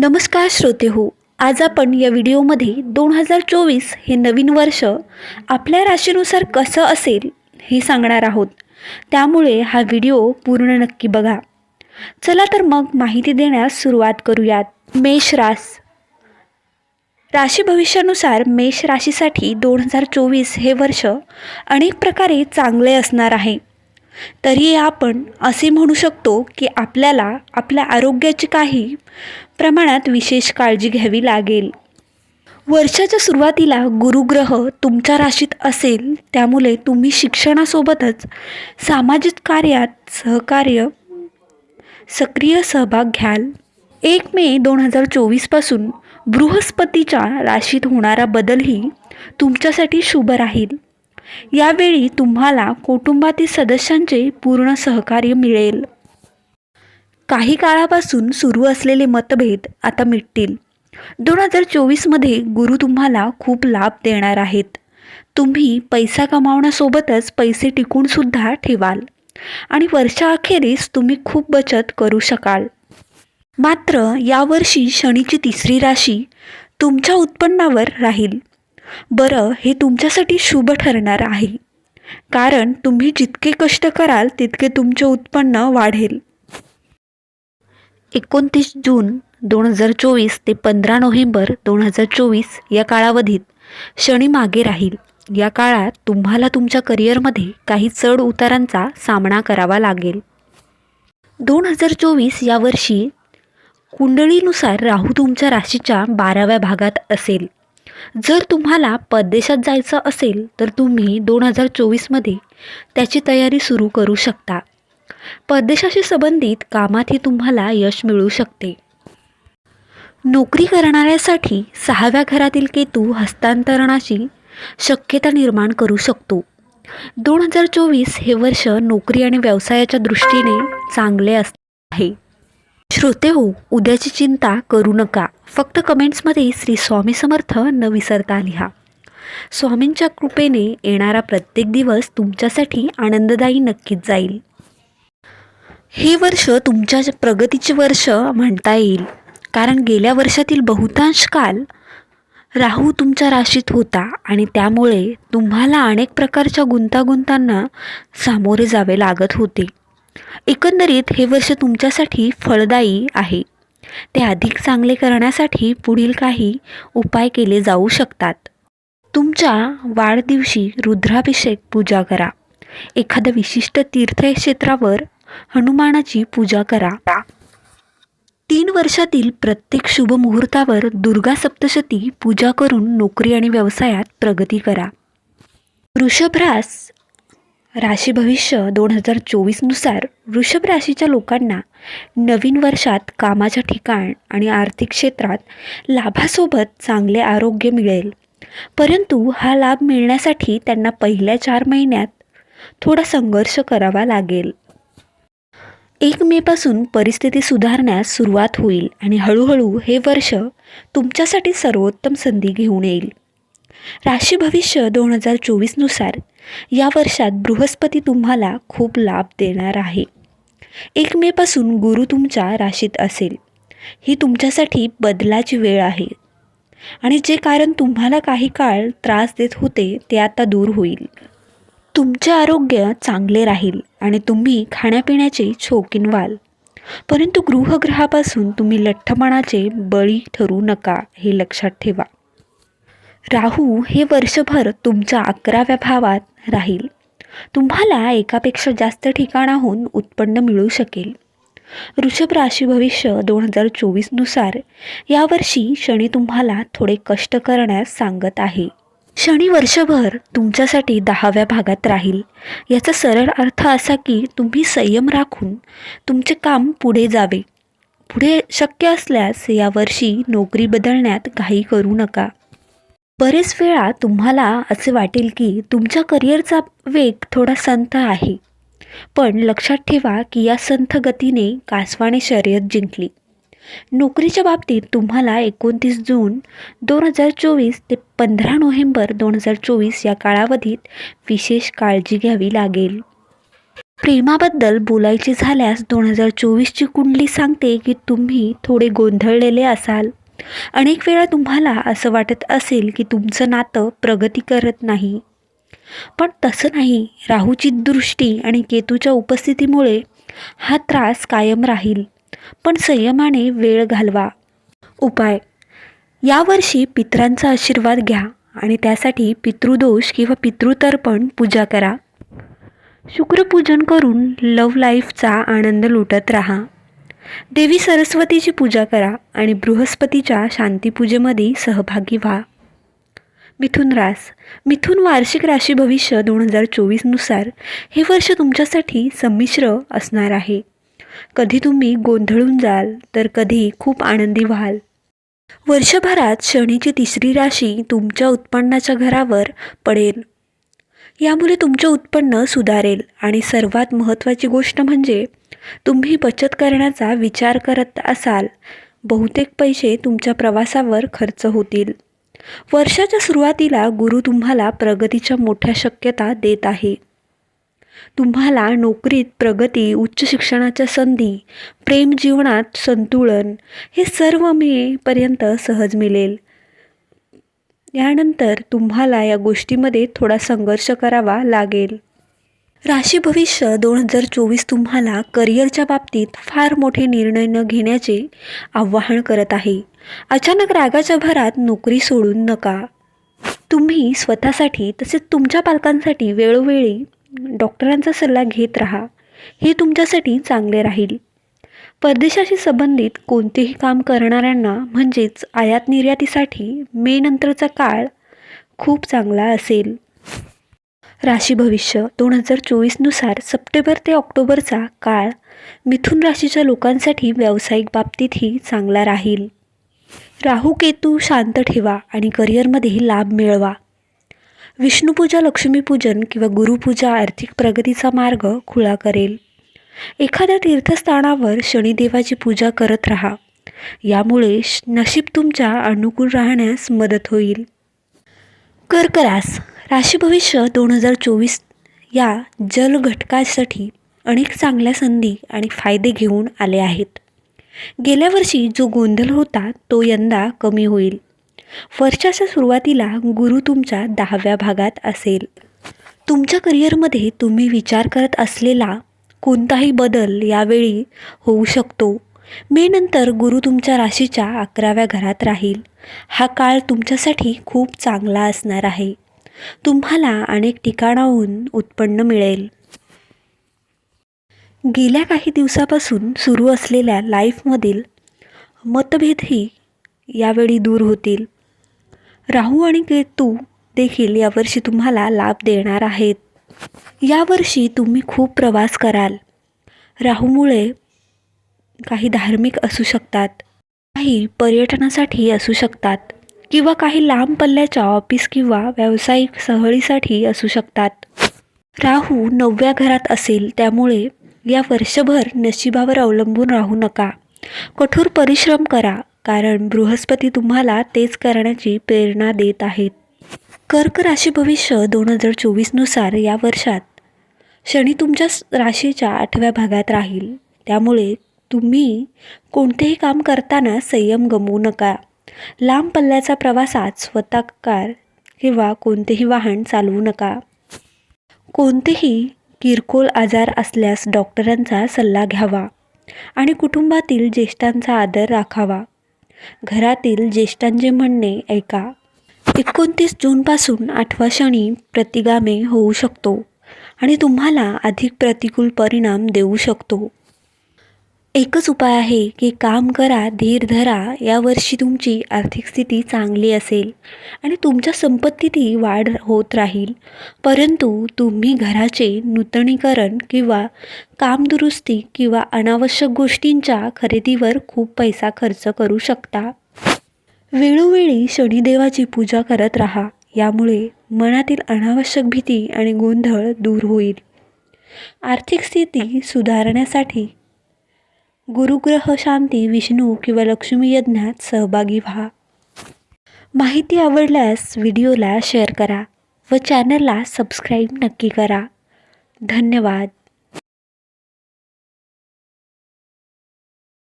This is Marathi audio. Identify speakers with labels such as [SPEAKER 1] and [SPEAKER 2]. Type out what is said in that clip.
[SPEAKER 1] नमस्कार श्रोते हो आज आपण या व्हिडिओमध्ये दोन हजार चोवीस हे नवीन वर्ष आपल्या राशीनुसार कसं असेल हे सांगणार आहोत. त्यामुळे हा व्हिडिओ पूर्ण नक्की बघा. चला तर मग माहिती देण्यास सुरुवात करूयात. मेष रास. राशी भविष्यानुसार मेष राशीसाठी दोन हजार चोवीस हे वर्ष अनेक प्रकारे चांगले असणार आहे. तरी आपण असे म्हणू शकतो की आपल्याला आपल्या आरोग्याची काही प्रमाणात विशेष काळजी घ्यावी लागेल. वर्षाच्या सुरुवातीला गुरुग्रह तुमच्या राशीत असेल त्यामुळे तुम्ही शिक्षणासोबतच सामाजिक कार्यात सहकार्य सक्रिय सहभाग घ्याल. एक मे दोन हजार चोवीसपासून बृहस्पतीच्या राशीत होणारा बदलही तुमच्यासाठी शुभ राहील. यावेळी तुम्हाला कुटुंबातील सदस्यांचे पूर्ण सहकार्य मिळेल. काही काळापासून सुरू असलेले मतभेद आता मिटतील. दोन हजार चोवीसमध्ये गुरु तुम्हाला खूप लाभ देणार आहेत. तुम्ही पैसा कमावण्यासोबतच पैसे टिकूनसुद्धा ठेवाल. आणि वर्षाअखेरीस तुम्ही खूप बचत करू शकाल. मात्र यावर्षी शनीची तिसरी राशी तुमच्या उत्पन्नावर राहील. बरं हे तुमच्यासाठी शुभ ठरणार आहे. कारण तुम्ही जितके कष्ट कराल तितके तुमचे उत्पन्न वाढेल. एकोणतीस जून दोन हजार चोवीस ते पंधरा नोव्हेंबर दोन हजार चोवीस या कालावधीत शनी मागे राहील. या काळात तुम्हाला तुमच्या करिअरमध्ये काही चढ उतारांचा सामना करावा लागेल. दोन हजार चोवीस या वर्षी कुंडळीनुसार राहू तुमच्या राशीच्या बाराव्या भागात असेल. जर तुम्हाला परदेशात जायचं असेल तर तुम्ही दोन हजार चोवीसमध्ये त्याची तयारी सुरू करू शकता. परदेशाशी संबंधित कामातही तुम्हाला यश मिळू शकते. नोकरी करणाऱ्यासाठी सहाव्या घरातील केतू हस्तांतरणाची शक्यता निर्माण करू शकतो. दोन हजार चोवीस हे वर्ष नोकरी आणि व्यवसायाच्या दृष्टीने चांगले असते. आहे श्रोते हो उद्याची चिंता करू नका. फक्त कमेंट्समध्ये श्री स्वामी समर्थ न विसरता लिहा. स्वामींच्या कृपेने येणारा प्रत्येक दिवस तुमच्यासाठी आनंददायी नक्कीच जाईल. हे वर्ष तुमच्या प्रगतीचे वर्ष म्हणता येईल. कारण गेल्या वर्षातील बहुतांश काल राहू तुमच्या राशीत होता आणि त्यामुळे तुम्हाला अनेक प्रकारच्या गुंतागुंतांना सामोरे जावे लागत होते. एकंदरीत हे वर्ष तुमच्यासाठी फळदायी आहे. ते अधिक चांगले करण्यासाठी पुढील काही उपाय केले जाऊ शकतात. तुमच्या वाढदिवशी रुद्राभिषेक पूजा करा. एखाद्या विशिष्ट तीर्थक्षेत्रावर हनुमानाची पूजा करा. तीन वर्षातील प्रत्येक शुभ मुहूर्तावर दुर्गा सप्तशती पूजा करून नोकरी आणि व्यवसायात प्रगती करा. वृषभ्रास राशी भविष्य दोन हजार चोवीसनुसार वृषभ राशीच्या लोकांना नवीन वर्षात कामाच्या ठिकाण आणि आर्थिक क्षेत्रात लाभासोबत चांगले आरोग्य मिळेल. परंतु हा लाभ मिळण्यासाठी त्यांना पहिल्या चार महिन्यात थोडा संघर्ष करावा लागेल. एक मेपासून परिस्थिती सुधारण्यास सुरुवात होईल आणि हळूहळू हे वर्ष तुमच्यासाठी सर्वोत्तम संधी घेऊन येईल. राशी भविष्य दोन हजार चोवीसनुसार या वर्षात बृहस्पती तुम्हाला खूप लाभ देणार आहे. एक मेपासून गुरु तुमच्या राशीत असेल. ही तुमच्यासाठी बदलाची वेळ आहे. आणि जे कारण तुम्हाला काही काळ त्रास देत होते ते आता दूर होईल. तुमचे आरोग्य चांगले राहील आणि तुम्ही खाण्यापिण्याचे शौकीन व्हाल. परंतु गृहग्रहापासून तुम्ही लठ्ठपणाचे बळी ठरू नका हे लक्षात ठेवा. राहू हे वर्षभर तुमच्या अकराव्या भावात राहील. तुम्हाला एकापेक्षा जास्त ठिकाणाहून उत्पन्न मिळू शकेल. वृषभ राशी भविष्य दोन हजार चोवीसनुसार यावर्षी शनी तुम्हाला थोडे कष्ट करण्यास सांगत आहे. शनी वर्षभर तुमच्यासाठी दहाव्या भागात राहील. याचा सरळ अर्थ असा की तुम्ही संयम राखून तुमचे काम पुढे जावे. पुढे शक्य असल्यास यावर्षी नोकरी बदलण्यात घाई करू नका. बरेच वेळा तुम्हाला असे वाटेल की तुमच्या करिअरचा वेग थोडा संथ आहे. पण लक्षात ठेवा की या संथ गतीने कासवाने शर्यत जिंकली. नोकरीच्या बाबतीत तुम्हाला एकोणतीस जून दोन हजार चोवीस ते पंधरा नोव्हेंबर दोन हजार चोवीस या कालावधीत विशेष काळजी घ्यावी लागेल. प्रेमाबद्दल बोलायचे झाल्यास दोन हजार चोवीसची कुंडली सांगते की तुम्ही थोडे गोंधळलेले असाल. अनेक वेळा तुम्हाला असं वाटत असेल की तुमचं नातं प्रगती करत नाही. पण तसं नाही. राहूची दृष्टी आणि केतूच्या उपस्थितीमुळे हा त्रास कायम राहील. पण संयमाने वेळ घालवा. उपाय. यावर्षी पित्रांचा आशीर्वाद घ्या आणि त्यासाठी पितृदोष किंवा पितृतर्पण पूजा करा. शुक्रपूजन करून लव लाईफचा आनंद लुटत राहा. देवी सरस्वतीची पूजा करा आणि बृहस्पतीच्या शांतीपूजेमध्ये सहभागी व्हा. मिथुन रास. मिथुन वार्षिक राशी भविष्य दोन हजार चोवीसनुसार हे वर्ष तुमच्यासाठी संमिश्र असणार आहे. कधी तुम्ही गोंधळून जाल तर कधी खूप आनंदी व्हाल. वर्षभरात शनीची तिसरी राशी तुमच्या उत्पन्नाच्या घरावर पडेल. यामुळे तुमचे उत्पन्न सुधारेल आणि सर्वात महत्त्वाची गोष्ट म्हणजे तुम्ही बचत करण्याचा विचार करत असाल बहुतेक पैसे तुमच्या प्रवासावर खर्च होतील. वर्षाच्या सुरुवातीला गुरु तुम्हाला प्रगतीच्या मोठ्या शक्यता देत आहे. तुम्हाला नोकरीत प्रगती उच्च शिक्षणाच्या संधी प्रेम जीवनात संतुलन हे सर्व मेपर्यंत सहज मिळेल. यानंतर तुम्हाला या गोष्टीमध्ये थोडा संघर्ष करावा लागेल. राशी भविष्य दोन हजार चोवीस तुम्हाला करिअरच्या बाबतीत फार मोठे निर्णय न घेण्याचे आवाहन करत आहे. अचानक रागाच्या भरात नोकरी सोडून नका. तुम्ही स्वतःसाठी तसेच तुमच्या पालकांसाठी वेळोवेळी डॉक्टरांचा सल्ला घेत राहा. हे तुमच्यासाठी चांगले राहील. परदेशाशी संबंधित कोणतेही काम करणाऱ्यांना म्हणजेच आयात निर्यातीसाठी मे नंतरचा काळ खूप चांगला असेल. राशी भविष्य दोन हजार चोवीसनुसार सप्टेंबर ते ऑक्टोबरचा काळ मिथुन राशीच्या लोकांसाठी व्यावसायिक बाबतीतही चांगला राहील. राहू केतू शांत ठेवा आणि करिअरमध्ये लाभ मिळवा. विष्णुपूजा लक्ष्मीपूजन किंवा गुरुपूजा आर्थिक प्रगतीचा मार्ग खुळा करेल. एखाद्या तीर्थस्थानावर शनिदेवाची पूजा करत राहा. यामुळे श- नशीब तुमच्या अनुकूल राहण्यास मदत होईल. कर्करास राशी भविष्य दोन हजार चोवीस या जल घटकासाठी अनेक चांगल्या संधी आणि फायदे घेऊन आले आहेत. गेल्या वर्षी जो गोंधळ होता तो यंदा कमी होईल. वर्षाच्या सुरुवातीला गुरु तुमच्या दहाव्या भागात असेल. तुमच्या करिअरमध्ये तुम्ही विचार करत असलेला कोणताही बदल यावेळी होऊ शकतो. मे नंतर गुरु तुमच्या राशीच्या अकराव्या घरात राहील. हा काळ तुमच्यासाठी खूप चांगला असणार आहे. तुम्हाला अनेक ठिकाणाहून उत्पन्न मिळेल. गेल्या काही दिवसापासून सुरू असलेल्या लाईफमधील मतभेदही यावेळी दूर होतील. राहू आणि केतू देखील यावर्षी तुम्हाला लाभ देणार आहेत. यावर्षी तुम्ही खूप प्रवास कराल. राहूमुळे काही धार्मिक असू शकतात. काही पर्यटनासाठी असू शकतात. किंवा काही लांब पल्ल्याच्या ऑफिस किंवा व्यावसायिक सहलीसाठी असू शकतात. राहू नवव्या घरात असेल त्यामुळे या वर्षभर नशिबावर अवलंबून राहू नका. कठोर परिश्रम करा कारण बृहस्पती तुम्हाला तेच करण्याची प्रेरणा देत आहेत. कर्क राशी भविष्य दोन हजार चोवीसनुसार या वर्षात शनी तुमच्या राशीच्या आठव्या भागात राहील. त्यामुळे तुम्ही कोणतेही काम करताना संयम गमवू नका. लांब पल्ल्याचा प्रवासात स्वतः कार किंवा कोणतेही वाहन चालवू नका. कोणतेही किरकोळ आजार असल्यास डॉक्टरांचा सल्ला घ्यावा आणि कुटुंबातील ज्येष्ठांचा आदर राखावा. घरातील ज्येष्ठांचे म्हणणे ऐका. एकोणतीस जूनपासून आठवा शनी प्रतिगामे होऊ शकतो आणि तुम्हाला अधिक प्रतिकूल परिणाम देऊ शकतो. एकच उपाय आहे की काम करा धीर धरा यावर्षी तुमची आर्थिक स्थिती चांगली असेल आणि तुमच्या संपत्तीतही वाढ होत राहील. परंतु तुम्ही घराचे नूतनीकरण किंवा कामदुरुस्ती किंवा अनावश्यक गोष्टींच्या खरेदीवर खूप पैसा खर्च करू शकता. वेळोवेळी शनिदेवाची पूजा करत राहा. यामुळे मनातील अनावश्यक भीती आणि गोंधळ दूर होईल. आर्थिक स्थिती सुधारण्यासाठी गुरुग्रह शांती विष्णू किंवा लक्ष्मी यज्ञात सहभागी व्हा. माहिती आवडल्यास व्हिडिओला शेअर करा व चॅनलला सबस्क्राईब नक्की करा. धन्यवाद.